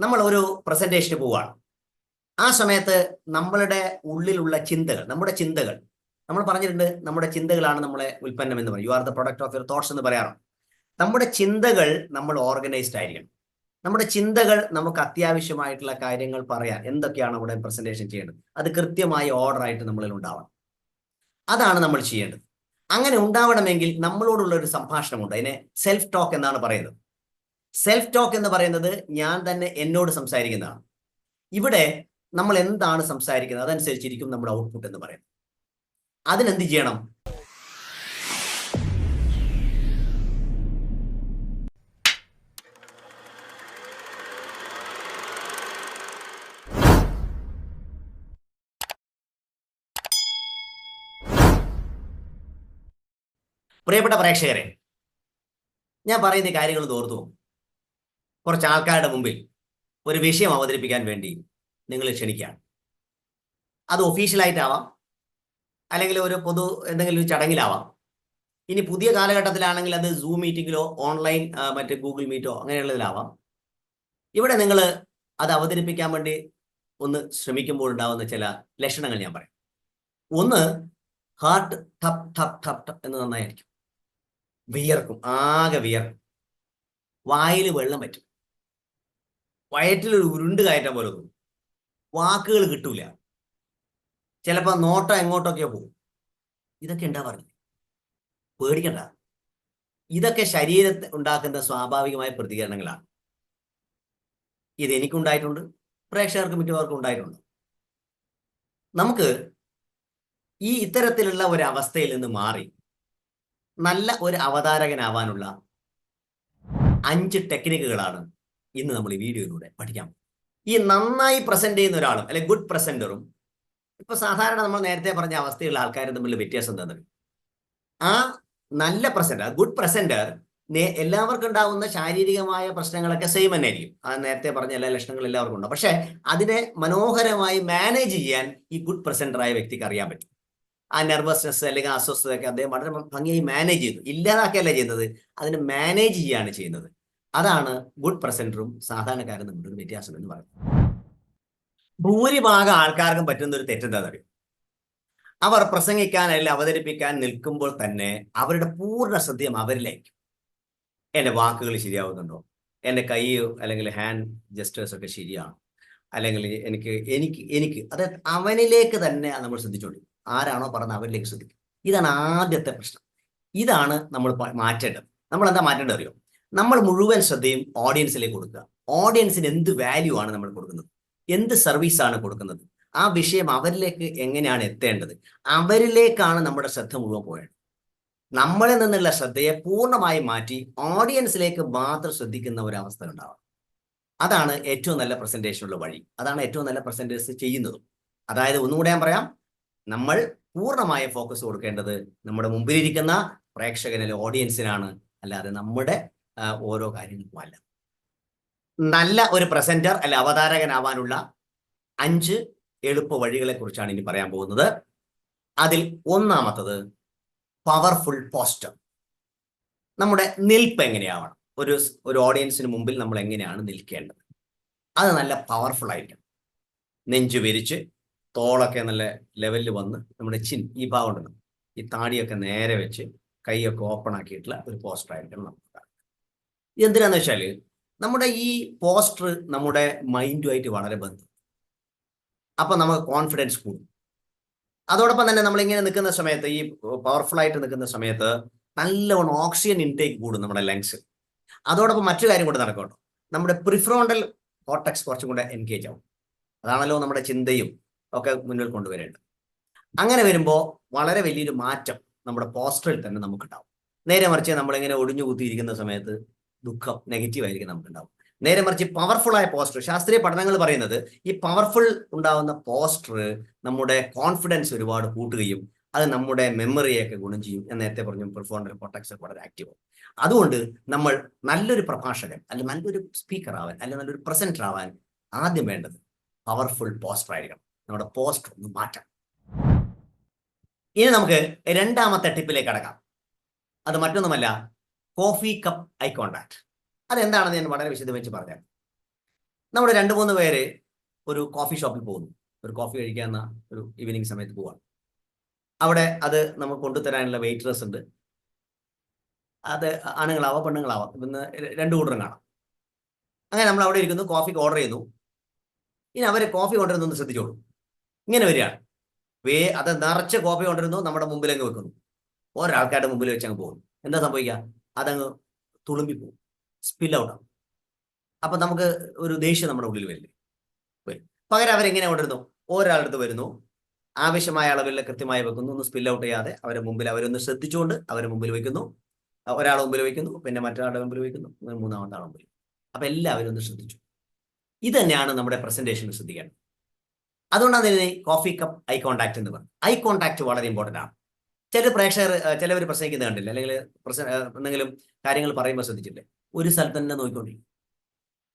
നമ്മൾ ഒരു പ്രസന്റേഷന് പോവുകയാണ്. ആ സമയത്ത് നമ്മളുടെ ഉള്ളിലുള്ള ചിന്തകൾ നമ്മുടെ ചിന്തകൾ. നമ്മൾ പറഞ്ഞിട്ടുണ്ട് നമ്മുടെ ചിന്തകളാണ് നമ്മളെ ഉൽപ്പന്നം എന്ന് പറയും. You are the product of your thoughts എന്ന് പറയാറുണ്ട്. നമ്മുടെ ചിന്തകൾ നമ്മൾ ഓർഗനൈസ്ഡ് ആയിരിക്കണം. നമ്മുടെ ചിന്തകൾ നമുക്ക് അത്യാവശ്യമായിട്ടുള്ള കാര്യങ്ങൾ പറയാൻ എന്തൊക്കെയാണ് അവിടെ പ്രസന്റേഷൻ ചെയ്യേണ്ടത്? അത് കൃത്യമായ ഓർഡർ ആയിട്ട് നമ്മളിൽ ഉണ്ടാവണം. അതാണ് നമ്മൾ ചെയ്യേണ്ടത്. അങ്ങനെ ഉണ്ടാവണമെങ്കിൽ നമ്മളോടുള്ള ഒരു സംഭാഷണമുണ്ട്. അതിനെ സെൽഫ് ടോക്ക് എന്നാണ് പറയുന്നത്. സെൽഫ് ടോക്ക് എന്ന് പറയുന്നത് ഞാൻ തന്നെ എന്നോട് സംസാരിക്കുന്നതാണ്. ഇവിടെ നമ്മൾ എന്താണ് സംസാരിക്കുന്നത്? അതനുസരിച്ചിരിക്കും നമ്മുടെ ഔട്ട്പുട്ട് എന്ന് പറയുന്നത്. അതിനെന്ത് ചെയ്യണം? പ്രിയപ്പെട്ട പ്രേക്ഷകരെ ഞാൻ പറയുന്ന കാര്യങ്ങൾ തോർത്തു കുറച്ച് ആൾക്കാരുടെ മുമ്പിൽ ഒരു വിഷയം അവതരിപ്പിക്കാൻ വേണ്ടി നിങ്ങൾ ക്ഷണിക്കുകയാണ്. അത് ഒഫീഷ്യലായിട്ടാവാം അല്ലെങ്കിൽ ഒരു പൊതു എന്തെങ്കിലും ഒരു ചടങ്ങിലാവാം. ഇനി പുതിയ കാലഘട്ടത്തിലാണെങ്കിൽ അത് സൂം മീറ്റിങ്ങിലോ ഓൺലൈൻ മറ്റ് ഗൂഗിൾ മീറ്റോ അങ്ങനെയുള്ളതിലാവാം. ഇവിടെ നിങ്ങൾ അത് അവതരിപ്പിക്കാൻ വേണ്ടി ഒന്ന് ശ്രമിക്കുമ്പോൾ ഉണ്ടാവുന്ന ചില ലക്ഷണങ്ങൾ ഞാൻ പറയാം. ഒന്ന് ഹാർട്ട് ടപ് ടപ് ടപ് ടപ് എന്ന് നന്നായിരിക്കും. വിയർക്കും ആകെ വിയർക്കും. വായിൽ വെള്ളം പറ്റും വയറ്റിലൊരു ഉരുണ്ട് കയറ്റം പോലെ തോന്നും. വാക്കുകൾ കിട്ടൂല. ചിലപ്പോൾ നോട്ടം എങ്ങോട്ടൊക്കെ പോകും. ഇതൊക്കെ ഉണ്ടാ പറഞ്ഞു? പേടിക്കണ്ട. ഇതൊക്കെ ശരീരത്തെ ഉണ്ടാക്കുന്ന സ്വാഭാവികമായ പ്രതികരണങ്ങളാണ്. ഇത് എനിക്കുണ്ടായിട്ടുണ്ട്. പ്രേക്ഷകർക്ക് മറ്റുള്ളവർക്കും ഉണ്ടായിട്ടുണ്ട്. നമുക്ക് ഈ ഇത്തരത്തിലുള്ള ഒരു അവസ്ഥയിൽ നിന്ന് മാറി നല്ല ഒരു അവതാരകനാവാനുള്ള അഞ്ച് ടെക്നിക്കുകളാണ് ഇന്ന് നമ്മൾ ഈ വീഡിയോയിലൂടെ പഠിക്കാം ഈ നന്നായി പ്രസന്റ് ചെയ്യുന്ന ഒരാളും അല്ലെ ഗുഡ് പ്രസന്ററും ഇപ്പൊ സാധാരണ നമ്മൾ നേരത്തെ പറഞ്ഞ അവസ്ഥയുള്ള ആൾക്കാർ തമ്മിൽ വ്യത്യാസം എന്താണ് ആ നല്ല പ്രസന്റർ ഗുഡ് പ്രസന്റർ എല്ലാവർക്കും ഉണ്ടാവുന്ന ശാരീരികമായ പ്രശ്നങ്ങളൊക്കെ സെയിം തന്നെ ആയിരിക്കും ആ നേരത്തെ പറഞ്ഞ എല്ലാ ലക്ഷണങ്ങളും എല്ലാവർക്കും ഉണ്ടാവും. പക്ഷെ അതിനെ മനോഹരമായി മാനേജ് ചെയ്യാൻ ഈ ഗുഡ് പ്രസന്ററായ വ്യക്തിക്ക് അറിയാൻ പറ്റും. ആ നെർവസ്നെസ് അല്ലെങ്കിൽ അസ്വസ്ഥതയൊക്കെ അദ്ദേഹം വളരെ ഭംഗിയായി മാനേജ് ചെയ്തു. ഇല്ലാതാക്കിയല്ല ചെയ്യുന്നത് അതിനെ മാനേജ് ചെയ്യാണ് ചെയ്യുന്നത്. അതാണ് ഗുഡ് പ്രസന്ററും സാധാരണക്കാരും തമ്മിലൊരു വ്യത്യാസം എന്ന് പറയുന്നത്. ഭൂരിഭാഗം ആൾക്കാർക്കും പറ്റുന്ന ഒരു തെറ്റെന്താ അറിയും അവർ പ്രസംഗിക്കാൻ അല്ലെങ്കിൽ അവതരിപ്പിക്കാൻ നിൽക്കുമ്പോൾ തന്നെ അവരുടെ പൂർണ ശ്രദ്ധയും അവരിലേക്ക് എന്റെ വാക്കുകൾ ശരിയാവുന്നുണ്ടോ? എന്റെ കൈ അല്ലെങ്കിൽ ഹാൻഡ് ജസ്റ്റേഴ്സ് ഒക്കെ ശരിയാണ്? അല്ലെങ്കിൽ എനിക്ക് എനിക്ക് എനിക്ക് അതായത് അവനിലേക്ക് തന്നെ നമ്മൾ ശ്രദ്ധിച്ചോളൂ ആരാണോ പറഞ്ഞത് അവരിലേക്ക് ശ്രദ്ധിക്കും. ഇതാണ് ആദ്യത്തെ പ്രശ്നം. ഇതാണ് നമ്മൾ മാറ്റേണ്ടത്. നമ്മൾ എന്താ മാറ്റേണ്ടത് അറിയോ? നമ്മൾ മുഴുവൻ ശ്രദ്ധയും ഓഡിയൻസിലേക്ക് കൊടുക്കുക. ഓഡിയൻസിന് എന്ത് വാല്യൂ ആണ് നമ്മൾ കൊടുക്കുന്നത്? എന്ത് സർവീസ് ആണ് കൊടുക്കുന്നത്? ആ വിഷയം അവരിലേക്ക് എങ്ങനെയാണ് എത്തേണ്ടത്? അവരിലേക്കാണ് നമ്മുടെ ശ്രദ്ധ മുഴുവൻ പോയത് നമ്മളിൽ നിന്നുള്ള ശ്രദ്ധയെ പൂർണമായി മാറ്റി ഓഡിയൻസിലേക്ക് മാത്രം ശ്രദ്ധിക്കുന്ന ഒരു അവസ്ഥ ഉണ്ടാവാം അതാണ് ഏറ്റവും നല്ല പ്രസന്റേഷനുള്ള വഴി. അതാണ് ഏറ്റവും നല്ല പ്രസന്റേഴ്സ് ചെയ്യുന്നതും. അതായത് ഒന്നുകൂടെ ഞാൻ പറയാം. നമ്മൾ പൂർണമായ ഫോക്കസ് കൊടുക്കേണ്ടത് നമ്മുടെ മുമ്പിലിരിക്കുന്ന പ്രേക്ഷകനിലെ ഓഡിയൻസിനാണ് അല്ലാതെ നമ്മുടെ ഓരോ കാര്യങ്ങൾക്കും അല്ല നല്ല ഒരു പ്രസന്റർ അല്ലെ അവതാരകനാവാനുള്ള അഞ്ച് എളുപ്പ വഴികളെ കുറിച്ചാണ് ഇനി പറയാൻ പോകുന്നത്. അതിൽ ഒന്നാമത്തത് പവർഫുൾ പോസ്റ്റർ നമ്മുടെ നിൽപ്പ് എങ്ങനെയാവണം? ഒരു ഒരു ഓഡിയൻസിന് മുമ്പിൽ നമ്മൾ എങ്ങനെയാണ് നിൽക്കേണ്ടത്? അത് നല്ല പവർഫുൾ ആയിരിക്കണം. നെഞ്ചു വിരിച്ച് തോളൊക്കെ നല്ല ലെവലിൽ വന്ന് നമ്മുടെ ചിൻ ഈ ഭാഗം ഉണ്ടല്ലോ ഈ താടിയൊക്കെ നേരെ വെച്ച് കൈയൊക്കെ ഓപ്പൺ ആക്കിയിട്ടുള്ള ഒരു പോസ്റ്റർ ആയിരിക്കണം നമുക്ക്. എന്തിനാന്ന് വെച്ചാൽ നമ്മുടെ ഈ പോസ്റ്റർ നമ്മുടെ മൈൻഡുമായിട്ട് വളരെ ബന്ധം. അപ്പൊ നമുക്ക് കോൺഫിഡൻസ് കൂടും. അതോടൊപ്പം തന്നെ നമ്മൾ ഇങ്ങനെ നിൽക്കുന്ന സമയത്ത് ഈ പവർഫുൾ ആയിട്ട് നിൽക്കുന്ന സമയത്ത് നല്ലവണ്ണം ഓക്സിജൻ ഇൻടേക്ക് കൂടും നമ്മുടെ ലങ്സ് അതോടൊപ്പം മറ്റു കാര്യം കൂടെ നടക്കട്ടോ നമ്മുടെ പ്രിഫ്രോണ്ടൽ കോട്ടക്സ് കുറച്ചും കൂടെ എൻഗേജ് ആവും. അതാണല്ലോ നമ്മുടെ ചിന്തയും ഒക്കെ മുന്നിൽ കൊണ്ടുവരേണ്ടത്. അങ്ങനെ വരുമ്പോൾ വളരെ വലിയൊരു മാറ്റം നമ്മുടെ പോസ്റ്ററിൽ തന്നെ നമുക്കുണ്ടാവും. നേരെ മറിച്ച് നമ്മളിങ്ങനെ ഒടിഞ്ഞു കുത്തിയിരിക്കുന്ന സമയത്ത് ദുഃഖം നെഗറ്റീവ് ആയിരിക്കും നമുക്കുണ്ടാവും നേരെ മറിച്ച് പവർഫുൾ ആയ പോസ്റ്റർ ശാസ്ത്രീയ പഠനങ്ങൾ പറയുന്നത് ഈ പവർഫുൾ ഉണ്ടാവുന്ന പോസ്റ്റർ നമ്മുടെ കോൺഫിഡൻസ് ഒരുപാട് കൂട്ടുകയും അത് നമ്മുടെ മെമ്മറിയൊക്കെ ഗുണം ചെയ്യും ഞാൻ നേരത്തെ പറഞ്ഞു പെർഫോമൻസ് കോട്ടക്സ് വളരെ ആക്റ്റീവ് അതുകൊണ്ട് നമ്മൾ നല്ലൊരു പ്രഭാഷകൻ അല്ലെങ്കിൽ നല്ലൊരു സ്പീക്കർ ആവാൻ അല്ലെങ്കിൽ നല്ലൊരു പ്രസന്റർ ആവാൻ ആദ്യം വേണ്ടത് പവർഫുൾ പോസ്റ്റർ ആയിരിക്കണം. നമ്മുടെ പോസ്റ്റർ ഒന്ന് മാറ്റാം ഇനി നമുക്ക് രണ്ടാമത്തെ ടിപ്പിലേക്ക് കടക്കാം. അത് മറ്റൊന്നുമല്ല കോഫി കപ്പ് ഐ കോണ്ടാക്ട് അതെന്താണെന്ന് ഞാൻ വളരെ വിശദീകരിച്ച് പറഞ്ഞാൽ നമ്മുടെ രണ്ട് മൂന്ന് പേര് ഒരു കോഫി ഷോപ്പിൽ പോകുന്നു. ഒരു കോഫി കഴിക്കാവുന്ന ഒരു ഈവനിങ് സമയത്ത് പോവാണ്. അവിടെ അത് നമുക്ക് കൊണ്ടുതരാനുള്ള വെയിറ്റേഴ്സ് ഉണ്ട്. അത് ആണുങ്ങളാവാം പെണ്ണുങ്ങളാവാം. ഇന്ന് രണ്ട് കൂട്ടരും കാണാം. അങ്ങനെ നമ്മൾ അവിടെ ഇരിക്കുന്നു കോഫിക്ക് ഓർഡർ ചെയ്യുന്നു. ഇനി അവർ കോഫി കൊണ്ടുവരുന്നു ശ്രദ്ധിച്ചോളൂ. ഇങ്ങനെ വരികയാണ്. വേ അത് നിറച്ച് കോഫി കൊണ്ടിരുന്നു നമ്മുടെ മുമ്പിലങ്ങ് വെക്കുന്നു. ഓരോ ആൾക്കാരുടെ മുമ്പിൽ വെച്ച് അങ്ങ് പോകുന്നു. എന്താ സംഭവിക്കുക? അതങ്ങ് തുളുമ്പി പോകും സ്പിൽ ഔട്ട് ആവും. അപ്പൊ നമുക്ക് ഒരു ദേഷ്യം നമ്മുടെ ഉള്ളിൽ വരില്ലേ? വരും. പകരം അവരെങ്ങനെ കൊണ്ടിരുന്നു ഒരാളുടെ അടുത്ത് വരുന്നു. ആവശ്യമായ അളവിൽ കൃത്യമായി വെക്കുന്നു. ഒന്ന് സ്പിൽ ഔട്ട് ചെയ്യാതെ അവരെ മുമ്പിൽ അവരൊന്ന് ശ്രദ്ധിച്ചുകൊണ്ട് അവരെ മുമ്പിൽ വെക്കുന്നു. ഒരാൾ മുമ്പിൽ വെക്കുന്നു. പിന്നെ മറ്റൊരാളുടെ മുമ്പിൽ വെക്കുന്നു. മൂന്നാമത്തെ ആളെ മുമ്പിൽ അപ്പൊ എല്ലാവരും ഒന്ന് ശ്രദ്ധിച്ചു. ഇത് തന്നെയാണ് നമ്മുടെ പ്രസന്റേഷൻ ശ്രദ്ധിക്കേണ്ടത്. അതുകൊണ്ടാണ് ഇതിനെ കോഫി കപ്പ് ഐ കോൺടാക്ട് എന്ന് പറയുന്നത് ഐ കോൺടാക്ട് വളരെ ഇമ്പോർട്ടന്റ് ആണ്. ചില പ്രേക്ഷകർ ചിലവർ പ്രസംഗിക്കുന്നത് കണ്ടില്ല. അല്ലെങ്കിൽ പ്രസ എന്തെങ്കിലും കാര്യങ്ങൾ പറയുമ്പോൾ ശ്രദ്ധിച്ചില്ലേ ഒരു സ്ഥലത്ത് തന്നെ നോക്കിക്കൊണ്ടിരിക്കും.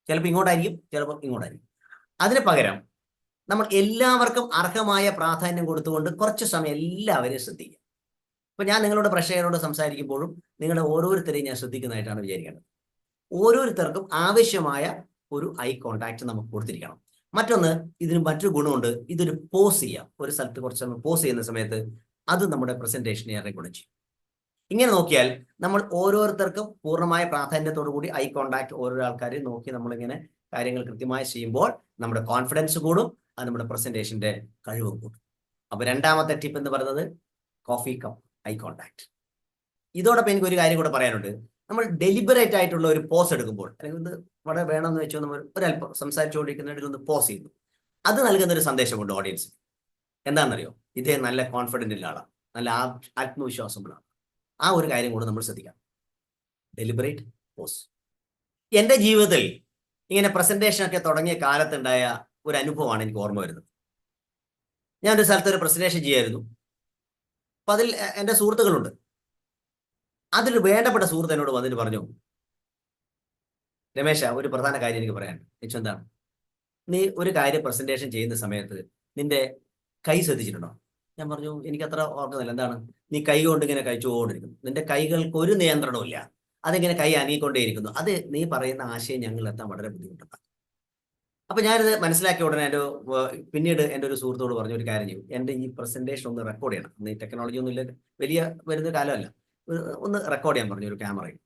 ചിലപ്പോൾ ഇങ്ങോട്ടായിരിക്കും ചിലപ്പോൾ ഇങ്ങോട്ടായിരിക്കും. അതിന് പകരം നമ്മൾ എല്ലാവർക്കും അർഹമായ പ്രാധാന്യം കൊടുത്തുകൊണ്ട് കുറച്ച് സമയം എല്ലാവരെയും ശ്രദ്ധിക്കുക. ഇപ്പൊ ഞാൻ നിങ്ങളുടെ പ്രേക്ഷകരോട് സംസാരിക്കുമ്പോഴും നിങ്ങളെ ഓരോരുത്തരെയും ഞാൻ ശ്രദ്ധിക്കുന്നതായിട്ടാണ് വിചാരിക്കേണ്ടത്. ഓരോരുത്തർക്കും ആവശ്യമായ ഒരു ഐ കോണ്ടാക്ട് നമുക്ക് കൊടുത്തിരിക്കണം. മറ്റൊന്ന് ഇതിന് മറ്റൊരു ഗുണമുണ്ട്. ഇതൊരു പോസ് ചെയ്യാം. ഒരു സ്ഥലത്ത് കുറച്ച് പോസ് ചെയ്യുന്ന സമയത്ത് അത് നമ്മുടെ പ്രസന്റേഷനെ ഏറെ ഗുണം ചെയ്യും. ഇങ്ങനെ നോക്കിയാൽ നമ്മൾ ഓരോരുത്തർക്കും പൂർണമായ പ്രാധാന്യത്തോടു കൂടി ഐ കോണ്ടാക്ട് ഓരോ ആൾക്കാരെ നോക്കി നമ്മളിങ്ങനെ കാര്യങ്ങൾ കൃത്യമായി ചെയ്യുമ്പോൾ നമ്മുടെ കോൺഫിഡൻസ് കൂടും അത് നമ്മുടെ പ്രസന്റേഷന്റെ കഴിവ് കൂടും. അപ്പൊ രണ്ടാമത്തെ ടിപ്പ് എന്ന് പറയുന്നത് കോഫി കപ്പ് ഐ കോണ്ടാക്ട് ഇതോടൊപ്പം എനിക്ക് ഒരു കാര്യം കൂടെ പറയാനുണ്ട്. നമ്മൾ ഡെലിബറേറ്റ് ആയിട്ടുള്ള ഒരു പോസ് എടുക്കുമ്പോൾ അല്ലെങ്കിൽ ഇത് വളരെ വേണമെന്ന് വെച്ചോ നമ്മൾ ഒരല്പം സംസാരിച്ചുകൊണ്ടിരിക്കുന്നതിൽ ഒന്ന് പോസ് ചെയ്യുന്നു. അത് നൽകുന്ന ഒരു സന്ദേശമുണ്ട് ഓഡിയൻസ് എന്താണെന്നറിയോ? ഇദ്ദേഹം നല്ല കോൺഫിഡന്റ് ഉള്ള ആളാണ് നല്ല ആത്മവിശ്വാസമുള്ളതാണ് ആ ഒരു കാര്യം കൂടെ നമ്മൾ ശ്രദ്ധിക്കാം ഡെലിബറേറ്റ് പോസ് എന്റെ ജീവിതത്തിൽ ഇങ്ങനെ പ്രസന്റേഷനൊക്കെ തുടങ്ങിയ കാലത്തുണ്ടായ ഒരു അനുഭവമാണ് എനിക്ക് ഓർമ്മ വരുന്നത്. ഞാൻ ഒരു സ്ഥലത്ത് ഒരു പ്രസന്റേഷൻ ചെയ്യായിരുന്നു. അപ്പം അതിൽ എന്റെ സുഹൃത്തുക്കളുണ്ട്. അതിൽ വേണ്ടപ്പെട്ട സുഹൃത്ത് എന്നോട് വന്നിട്ട് പറഞ്ഞു രമേശ ഒരു പ്രധാന കാര്യം എനിക്ക് പറയാനുണ്ട്. എന്താണ് നീ ഒരു കാര്യം പ്രസന്റേഷൻ ചെയ്യുന്ന സമയത്ത് നിന്റെ കൈ ശ്രദ്ധിച്ചിട്ടുണ്ടോ? ഞാൻ പറഞ്ഞു എനിക്ക് അത്ര ഓർക്കുന്നില്ല എന്താണ്? നീ കൈ കൊണ്ട് ഇങ്ങനെ കഴിച്ചുകൊണ്ടിരിക്കുന്നു. നിന്റെ കൈകൾക്ക് ഒരു നിയന്ത്രണവും ഇല്ല. അതിങ്ങനെ കൈ അനങ്ങിക്കൊണ്ടേയിരിക്കുന്നു. അത് നീ പറയുന്ന ആശയം ഞങ്ങൾ എത്താൻ വളരെ ബുദ്ധിമുട്ടാണ്. അപ്പൊ ഞാനിത് മനസ്സിലാക്കിയ ഉടനെ എന്റെ പിന്നീട് എന്റെ ഒരു സുഹൃത്തോട് പറഞ്ഞു ഒരു കാര്യം ചെയ്യും. എന്റെ ഈ പ്രസന്റേഷൻ ഒന്ന് റെക്കോർഡ് ചെയ്യണം. ഇന്ന് ഈ ടെക്നോളജി ഒന്നും ഇല്ല വലിയ വരുന്ന കാലമല്ല. ഒന്ന് റെക്കോർഡ് ചെയ്യാൻ പറഞ്ഞു ഒരു ക്യാമറയിൽ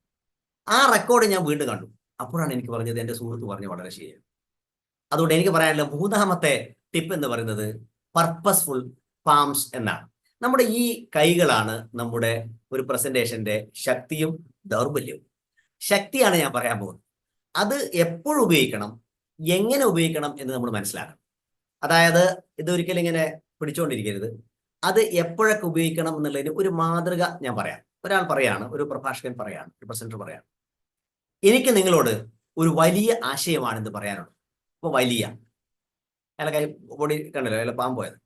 ആ റെക്കോർഡ് ഞാൻ വീണ്ടും കണ്ടു. അപ്പോഴാണ് എനിക്ക് പറഞ്ഞത് എന്റെ സുഹൃത്ത് പറഞ്ഞു വളരെ ശരിയാണ്. അതുകൊണ്ട് എനിക്ക് പറയാനുള്ള മൂന്നാമത്തെ ടിപ്പ് എന്ന് പറയുന്നത് പർപ്പസ്ഫുൾ പാംസ് എന്നാണ്. നമ്മുടെ ഈ കൈകളാണ് നമ്മുടെ ഒരു പ്രസന്റേഷന്റെ ശക്തിയും ദൗർബല്യവും. ശക്തിയാണ് ഞാൻ പറയാൻ പോകുന്നത്. അത് എപ്പോഴും ഉപയോഗിക്കണം എങ്ങനെ ഉപയോഗിക്കണം എന്ന് നമ്മൾ മനസ്സിലാക്കണം. അതായത് ഇതൊരിക്കലും ഇങ്ങനെ പിടിച്ചുകൊണ്ടിരിക്കരുത് അത് എപ്പോഴൊക്കെ ഉപയോഗിക്കണം എന്നുള്ളതിന് ഒരു മാതൃക ഞാൻ പറയാം. ഒരാൾ പറയാണ് ഒരു പ്രഭാഷകൻ പറയാണ് ഒരു പ്രസന്റർ പറയാണ്. എനിക്ക് നിങ്ങളോട് ഒരു വലിയ ആശയമാണെന്ന് പറയാനുള്ളത് അപ്പൊ വലിയ അയാളെ കൈ ബോഡി കണ്ടല്ലോ അയാളെ പാമ്പ് പോയത്.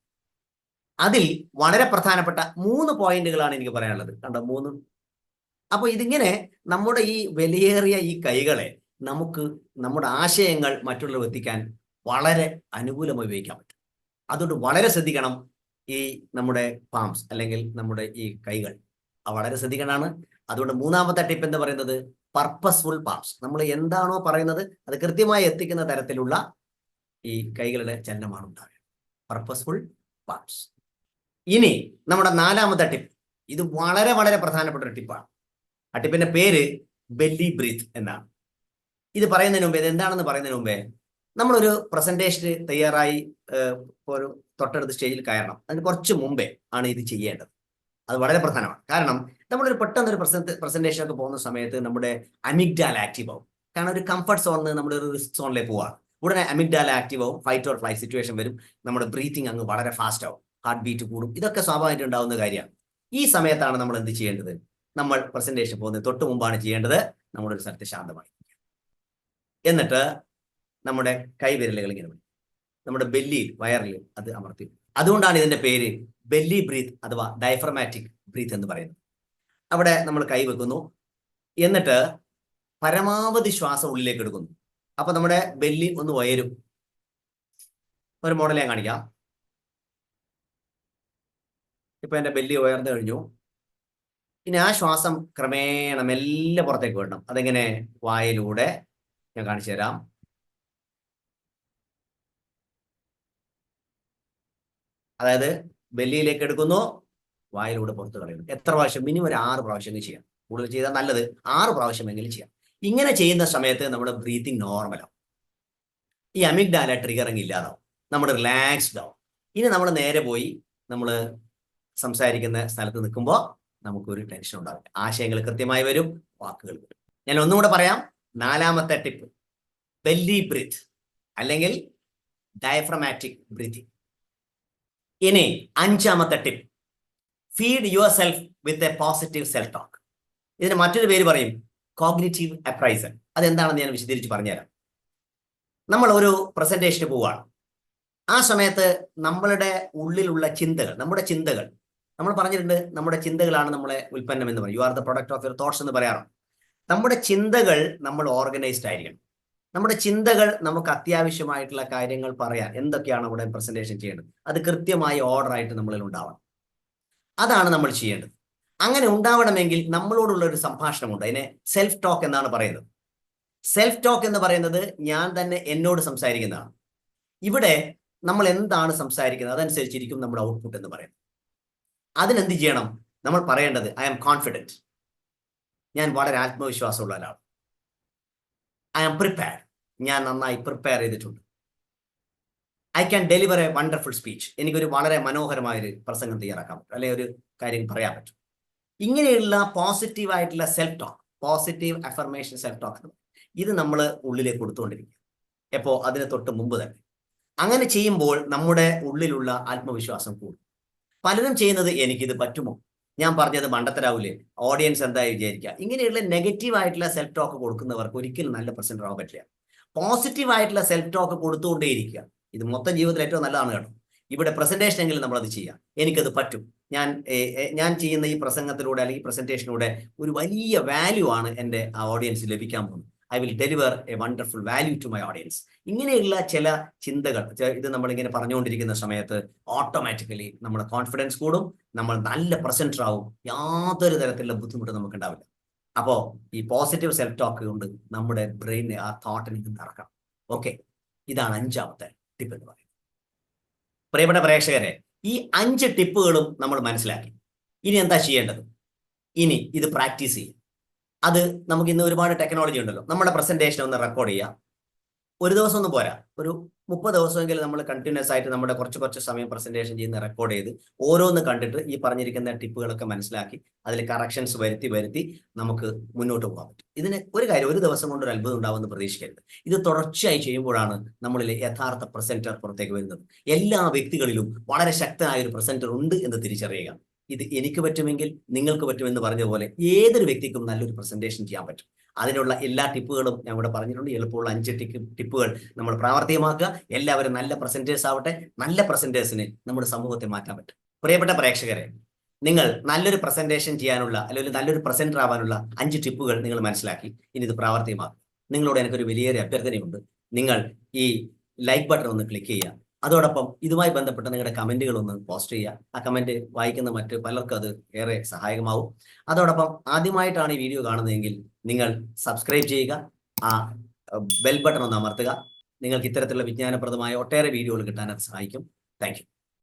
അതിൽ വളരെ പ്രധാനപ്പെട്ട മൂന്ന് പോയിന്റുകളാണ് എനിക്ക് പറയാനുള്ളത്. കണ്ടോ മൂന്ന്. അപ്പൊ ഇതിങ്ങനെ നമ്മുടെ ഈ വിലയേറിയ ഈ കൈകളെ നമുക്ക് നമ്മുടെ ആശയങ്ങൾ മറ്റുള്ളവർ എത്തിക്കാൻ വളരെ അനുകൂലമായി ഉപയോഗിക്കാൻ പറ്റും. അതുകൊണ്ട് വളരെ ശ്രദ്ധിക്കണം ഈ നമ്മുടെ പാംസ് അല്ലെങ്കിൽ നമ്മുടെ ഈ കൈകൾ. വളരെ ശ്രദ്ധിക്കേണ്ടതാണ് അതുകൊണ്ട് മൂന്നാമത്തെ ടിപ്പ് എന്ന് പറയുന്നത് പർപ്പസ്ഫുൾ പാംസ്. നമ്മൾ എന്താണോ പറയുന്നത് അത് കൃത്യമായി എത്തിക്കുന്ന തരത്തിലുള്ള ഈ കൈകളുടെ ചലനമാണ് ഉണ്ടാവുക. പർപ്പസ്ഫുൾ പാർട്സ് ഇനി നമ്മുടെ നാലാമത്തെ ടിപ്പ് ഇത് വളരെ വളരെ പ്രധാനപ്പെട്ട ഒരു ടിപ്പാണ് ആ ടിപ്പിന്റെ പേര് ബെല്ലി ബ്രീത്ത് എന്നാണ്. ഇത് പറയുന്നതിന് മുമ്പേ ഇത് എന്താണെന്ന് പറയുന്നതിന് മുമ്പേ നമ്മളൊരു പ്രസന്റേഷന് തയ്യാറായി ഒരു തൊട്ടടുത്ത് സ്റ്റേജിൽ കയറണം. അതിന് കുറച്ച് മുമ്പേ ആണ് ഇത് ചെയ്യേണ്ടത്. അത് വളരെ പ്രധാനമാണ്. കാരണം നമ്മളൊരു പെട്ടെന്ന് ഒരു പ്രസന്റേഷൻ ഒക്കെ പോകുന്ന സമയത്ത് നമ്മുടെ അമിഗ്ഡാൽ ആക്റ്റീവ് ആവും. കാരണം ഒരു കംഫർട്ട് സോണിൽ നമ്മുടെ ഒരു റിസ്ക് സോണിലേക്ക് പോവാണ്. ഉടനെ അമിഡാല ആക്റ്റീവ് ആവും ഫൈറ്റ് ഓർ ഫ്ലൈ സിറ്റുവേഷൻ വരും. നമ്മുടെ ബ്രീത്തിങ് അങ്ങ് വളരെ ഫാസ്റ്റ് ആവും. ഹാർട്ട് ബീറ്റ് കൂടും. ഇതൊക്കെ സ്വാഭാവികമായിട്ട് ഉണ്ടാവുന്ന കാര്യമാണ്. ഈ സമയത്താണ് നമ്മൾ എന്ത് ചെയ്യേണ്ടത്? നമ്മൾ പ്രസന്റേഷൻ പോകുന്നത് തൊട്ട് മുമ്പാണ് ചെയ്യേണ്ടത് നമ്മുടെ ഒരു സ്ഥലത്ത് ശാന്തമായി എന്നിട്ട് നമ്മുടെ കൈവിരലുകൾ ഇങ്ങനെ. നമ്മുടെ ബെല്ലിയിൽ വയറിൽ അത് അമർത്തി അതുകൊണ്ടാണ് ഇതിന്റെ പേര് ബെല്ലി ബ്രീത്ത് അഥവാ ഡയഫ്രമാറ്റിക് ബ്രീത്ത് എന്ന് പറയുന്നത്. അവിടെ നമ്മൾ കൈവെക്കുന്നു എന്നിട്ട് പരമാവധി ശ്വാസം ഉള്ളിലേക്ക് എടുക്കുന്നു. അപ്പൊ നമ്മുടെ ബെല്ലി ഒന്ന് വയരും ഒരു മോഡൽ ഞാൻ കാണിക്കാം. ഇപ്പൊ എന്റെ ബെല്ലി ഉയർന്നു കഴിഞ്ഞു. ഇനി ആ ശ്വാസം ക്രമേണ മെല്ലെ പുറത്തേക്ക് വിടണം. അതെങ്ങനെ? വായിലൂടെ ഞാൻ കാണിച്ചു തരാം. അതായത് ബെല്ലിയിലേക്ക് എടുക്കുന്നു വായിലൂടെ പുറത്ത് കളയുന്നു. എത്ര പ്രാവശ്യം? മിനിമം ഒരു ആറ് പ്രാവശ്യം ചെയ്യാം. കൂടുതൽ ചെയ്താൽ നല്ലത് ആറ് പ്രാവശ്യമെങ്കിലും ചെയ്യാം. ഇങ്ങനെ ചെയ്യുന്ന സമയത്ത് നമ്മുടെ ബ്രീത്തിങ് നോർമലാവും ഈ അമിഗ്ഡാല ട്രിഗറിങ് ഇല്ലാതാവും. നമ്മൾ റിലാക്സ്ഡ് ആവും. ഇനി നമ്മൾ നേരെ പോയി നമ്മൾ സംസാരിക്കുന്ന സ്ഥലത്ത് നിൽക്കുമ്പോൾ നമുക്കൊരു ടെൻഷൻ ഉണ്ടാവില്ല. ആശയങ്ങൾ കൃത്യമായി വരും വാക്കുകൾ വരും. ഞാൻ ഒന്നുകൂടെ പറയാം. നാലാമത്തെ ടിപ്പ് ബെല്ലി ബ്രീത്ത് അല്ലെങ്കിൽ ഡയഫ്രമാറ്റിക് ബ്രീത്തിങ് ഇനി അഞ്ചാമത്തെ tip feed yourself with a positive self talk ഇതിന് മറ്റൊരു പേര് പറയും. കോഗ്നിറ്റീവ് അപ്രൈസൽ അതെന്താണെന്ന് ഞാൻ വിശദീകരിച്ച് പറഞ്ഞുതരാം. നമ്മൾ ഒരു പ്രസന്റേഷന് പോവുകയാണ്. ആ സമയത്ത് നമ്മളുടെ ഉള്ളിലുള്ള ചിന്തകൾ നമ്മുടെ ചിന്തകൾ നമ്മൾ പറഞ്ഞിട്ടുണ്ട് നമ്മുടെ ചിന്തകളാണ് നമ്മളെ ഉൽപ്പന്നം എന്ന് പറയും. You are the product of your thoughts എന്ന് പറയാറുണ്ട്. നമ്മുടെ ചിന്തകൾ നമ്മൾ ഓർഗനൈസ്ഡ് ആയിരിക്കണം. നമ്മുടെ ചിന്തകൾ നമുക്ക് അത്യാവശ്യമായിട്ടുള്ള കാര്യങ്ങൾ പറയാൻ എന്തൊക്കെയാണ് അവിടെ പ്രസന്റേഷൻ ചെയ്യേണ്ടത്? അത് കൃത്യമായി ഓർഡർ ആയിട്ട് നമ്മളിൽ ഉണ്ടാവണം. അതാണ് നമ്മൾ ചെയ്യേണ്ടത്. അങ്ങനെ ഉണ്ടാവണമെങ്കിൽ നമ്മളോടുള്ള ഒരു സംഭാഷണമുണ്ട്. അതിനെ സെൽഫ് ടോക്ക് എന്നാണ് പറയുന്നത്. സെൽഫ് ടോക്ക് എന്ന് പറയുന്നത് ഞാൻ തന്നെ എന്നോട് സംസാരിക്കുന്നതാണ്. ഇവിടെ നമ്മൾ എന്താണ് സംസാരിക്കുന്നത്? അതനുസരിച്ചിരിക്കും നമ്മുടെ ഔട്ട്പുട്ട് എന്ന് പറയുന്നത്. അതിനെന്ത് ചെയ്യണം? നമ്മൾ പറയേണ്ടത് ഐ ആം കോൺഫിഡന്റ് ഞാൻ വളരെ ആത്മവിശ്വാസമുള്ള ഒരാളാണ്. ഐ ആം പ്രിപ്പയർഡ് ഞാൻ നന്നായി പ്രിപ്പയർ ചെയ്തിട്ടുണ്ട്. I can deliver a wonderful speech എനിക്കൊരു വളരെ മനോഹരമായൊരു പ്രസംഗം തയ്യാറാക്കാൻ പറ്റും. അല്ലെങ്കിൽ ഒരു കാര്യം പറയാൻ പറ്റും. ഇങ്ങനെയുള്ള പോസിറ്റീവ് ആയിട്ടുള്ള self talk positive affirmation self talk ഇത് നമ്മൾ ഉള്ളിലേക്ക് കൊടുത്തുകൊണ്ടിരിക്കുക. എപ്പോ അതിന് തൊട്ട് മുമ്പ് തന്നെ. അങ്ങനെ ചെയ്യുമ്പോൾ നമ്മുടെ ഉള്ളിലുള്ള ആത്മവിശ്വാസം കൂടും. പലരും ചെയ്യുന്നത് എനിക്കിത് പറ്റുമോ? ഞാൻ പറഞ്ഞത് മണ്ടത്തരാവൂലേ? ഓഡിയൻസ് എന്തായി വിചാരിക്കുക. ഇങ്ങനെയുള്ള നെഗറ്റീവ് ആയിട്ടുള്ള സെൽഫ് ടോക്ക് കൊടുക്കുന്നവർക്ക് ഒരിക്കലും നല്ല പ്രസന്റ് ആവാൻ പറ്റില്ല. പോസിറ്റീവ് ആയിട്ടുള്ള സെൽഫ് ടോക്ക് കൊടുത്തുകൊണ്ടേയിരിക്കുക ഇത് മൊത്തം ജീവിതത്തിൽ ഏറ്റവും നല്ലതാണ് കേട്ടോ. ഇവിടെ പ്രസന്റേഷൻ എങ്കിലും നമ്മൾ അത് ചെയ്യാം. എനിക്കത് പറ്റും. ഞാൻ ഞാൻ ചെയ്യുന്ന ഈ പ്രസംഗത്തിലൂടെ അല്ലെങ്കിൽ പ്രസന്റേഷനിലൂടെ ഒരു വലിയ വാല്യൂ ആണ് എന്റെ ആ ഓഡിയൻസ് ലഭിക്കാൻ പോകുന്നത്. I will deliver a wonderful value to my audience ഇങ്ങനെയുള്ള ചില ചിന്തകൾ ഇത് നമ്മളിങ്ങനെ പറഞ്ഞുകൊണ്ടിരിക്കുന്ന സമയത്ത് ഓട്ടോമാറ്റിക്കലി നമ്മുടെ കോൺഫിഡൻസ് കൂടും നമ്മൾ നല്ല പ്രസന്റർ ആവും. യാതൊരു തരത്തിലുള്ള ബുദ്ധിമുട്ടും നമുക്ക് ഉണ്ടാവില്ല അപ്പോൾ ഈ പോസിറ്റീവ് സെൽഫ് ടോക്ക് കൊണ്ട് നമ്മുടെ ബ്രെയിനെ ആ തോട്ടിൽ നിന്ന് ഇറക്കണം ഓക്കെ ഇതാണ് അഞ്ചാമത്തെ ടിപ്പ് എന്ന് പറയുന്നത്. പ്രിയപ്പെട്ട പ്രേക്ഷകരെ ഈ അഞ്ച് ടിപ്പുകളും നമ്മൾ മനസ്സിലാക്കി. ഇനി എന്താ ചെയ്യേണ്ടത്? ഇനി ഇത് പ്രാക്ടീസ് ചെയ്യും. അത് നമുക്ക് ഇന്ന് ഒരുപാട് ടെക്നോളജി ഉണ്ടല്ലോ. നമ്മുടെ പ്രസന്റേഷൻ ഒന്ന് റെക്കോർഡ് ചെയ്യുക ഒരു ദിവസം ഒന്നും പോരാ. ഒരു മുപ്പത് ദിവസമെങ്കിലും നമ്മൾ കണ്ടിന്യൂസ് ആയിട്ട് നമ്മുടെ കുറച്ച് കുറച്ച് സമയം പ്രസന്റേഷൻ ചെയ്യുന്ന റെക്കോർഡ് ചെയ്ത് ഓരോന്ന് കണ്ടിട്ട് ഈ പറഞ്ഞിരിക്കുന്ന ടിപ്പുകളൊക്കെ മനസ്സിലാക്കി അതിൽ കറക്ഷൻസ് വരുത്തി വരുത്തി നമുക്ക് മുന്നോട്ട് പോകാൻ പറ്റും. ഇതിന് ഒരു കാര്യം ഒരു ദിവസം കൊണ്ട് ഒരു അത്ഭുതം ഉണ്ടാവുമെന്ന് പ്രതീക്ഷിക്കരുത്. ഇത് തുടർച്ചയായി ചെയ്യുമ്പോഴാണ് നമ്മളിൽ യഥാർത്ഥ പ്രസന്റർ പുറത്തേക്ക് വരുന്നത്. എല്ലാ വ്യക്തികളിലും വളരെ ശക്തനായ ഒരു പ്രസന്റർ ഉണ്ട് എന്ന് തിരിച്ചറിയുക. ഇത് എനിക്ക് പറ്റുമെങ്കിൽ നിങ്ങൾക്ക് പറ്റുമെന്ന് പറഞ്ഞ പോലെ ഏതൊരു വ്യക്തിക്കും നല്ലൊരു പ്രസന്റേഷൻ ചെയ്യാൻ പറ്റും. അതിനുള്ള എല്ലാ ടിപ്പുകളും ഞാൻ ഇവിടെ പറഞ്ഞിട്ടുണ്ട്. എളുപ്പമുള്ള അഞ്ച് ടിപ്പുകൾ നമ്മൾ പ്രാവർത്തികമാക്കുക. എല്ലാവരും നല്ല പ്രസന്റേഴ്സ് ആവട്ടെ. നല്ല പ്രസന്റേഴ്സിന് നമ്മുടെ സമൂഹത്തെ മാറ്റാൻ പറ്റും. പ്രിയപ്പെട്ട പ്രേക്ഷകരെ നിങ്ങൾ നല്ലൊരു പ്രസന്റേഷൻ ചെയ്യാനുള്ള അല്ലെങ്കിൽ നല്ലൊരു പ്രസന്റർ ആവാനുള്ള അഞ്ച് ടിപ്പുകൾ നിങ്ങൾ മനസ്സിലാക്കി. ഇനി ഇത് പ്രാവർത്തികമാക്കുക. നിങ്ങളോട് എനിക്കൊരു വലിയൊരു അഭ്യർത്ഥനയുണ്ട്. നിങ്ങൾ ഈ ലൈക്ക് ബട്ടൺ ഒന്ന് ക്ലിക്ക് ചെയ്യുക. അതോടൊപ്പം ഇതുമായി ബന്ധപ്പെട്ട നിങ്ങളുടെ കമന്റുകൾ ഒന്ന് പോസ്റ്റ് ചെയ്യുക. ആ കമന്റ് വായിക്കുന്ന മറ്റ് പലർക്കും അത് ഏറെ സഹായകമാവും. അതോടൊപ്പം ആദ്യമായിട്ടാണ് ഈ വീഡിയോ കാണുന്നതെങ്കിൽ നിങ്ങൾ സബ്സ്ക്രൈബ് ചെയ്യുക. ആ ബെൽ ബട്ടൺ ഒന്ന് അമർത്തുക. നിങ്ങൾക്ക് ഇത്തരത്തിലുള്ള വിജ്ഞാനപ്രദമായ ഒട്ടേറെ വീഡിയോകൾ കിട്ടാൻ അത് സഹായിക്കും. താങ്ക്